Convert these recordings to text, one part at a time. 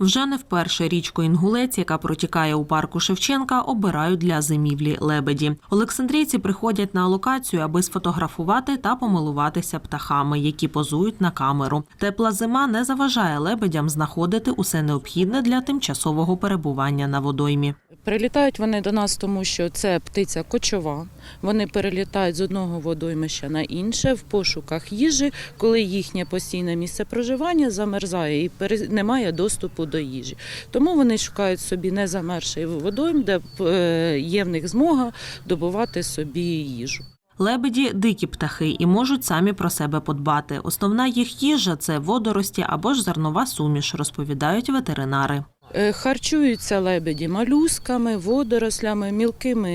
Вже не вперше річку Інгулець, яка протікає у парку Шевченка, обирають для зимівлі лебеді. Олександрійці приходять на локацію, аби сфотографувати та помилуватися птахами, які позують на камеру. Тепла зима не заважає лебедям знаходити усе необхідне для тимчасового перебування на водоймі. Прилітають вони до нас, тому що це птиця кочова. Вони перелітають з одного водоймища на інше в пошуках їжі, коли їхнє постійне місце проживання замерзає і немає доступу до їжі. Тому вони шукають собі незамерший водойм, де е, є в них змога добувати собі їжу. Лебеді дикі птахи і можуть самі про себе подбати. Основна їх їжа це водорості або ж зернова суміш, розповідають ветеринари. Е, Харчуються лебеді малюсками, водорослями, мілкими,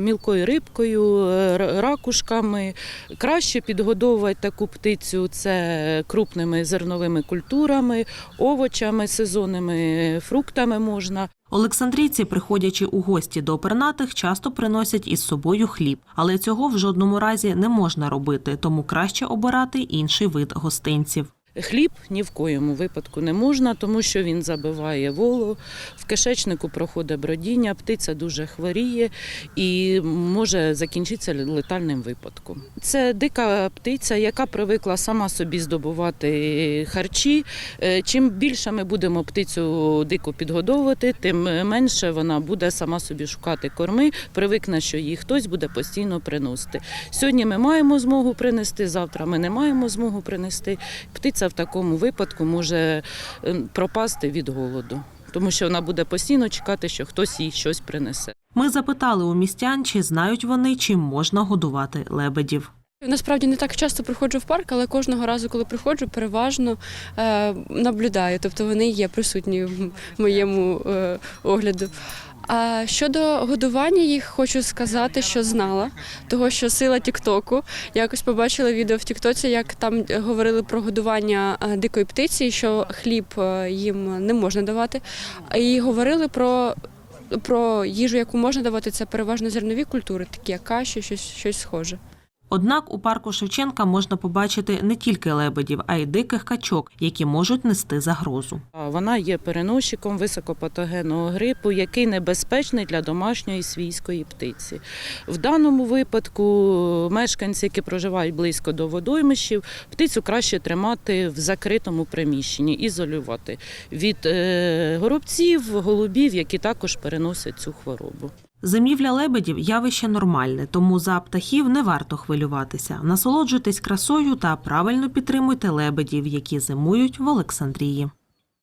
мілкою рибкою, е, ракушками. Краще підгодовувати таку птицю це крупними зерновими культурами, овочами, сезонними фруктами можна. Олександрійці, приходячи у гості до пернатих, часто приносять із собою хліб, але цього в жодному разі не можна робити, тому краще обирати інший вид гостинців. Хліб ні в коєму випадку не можна, тому що він забиває волу, в кишечнику проходить бродіння, птиця дуже хворіє і може закінчитися летальним випадком. Це дика птиця, яка привикла сама собі здобувати харчі. Е, Чим більше ми будемо птицю дику підгодовувати, тим менше вона буде сама собі шукати корми, привикне, що їй хтось буде постійно приносити. Сьогодні ми маємо змогу принести, завтра ми не маємо змогу принести. Птиця в такому випадку може е, пропасти від голоду, тому що вона буде постійно чекати, що хтось їй щось принесе. Ми запитали у містян, чи знають вони, чим можна годувати лебедів. Насправді не так часто приходжу в парк, але кожного разу, коли приходжу, переважно е, наблюдаю. Тобто вони є присутні в моєму е, огляду. А щодо годування їх, хочу сказати, що знала, того що сила Тіктоку. Якось побачила відео в Тіктоці, як там говорили про годування е, дикої птиці, що хліб е, їм не можна давати. І говорили про, про їжу, яку можна давати, це переважно зернові культури, такі як каші, щось, щось схоже. Однак у парку Шевченка можна побачити не тільки лебедів, а й диких качок, які можуть нести загрозу. Вона є переносчиком високопатогенного грипу, який небезпечний для домашньої свійської птиці. В даному випадку мешканці, які проживають близько до водоймищів, птицю краще тримати в закритому приміщенні, ізолювати від е, горобців, голубів, які також переносять цю хворобу. Зимівля лебедів явище нормальне, тому за птахів не варто хвилюватися. Насолоджуйтесь красою та правильно підтримуйте лебедів, які зимують в Олександрії.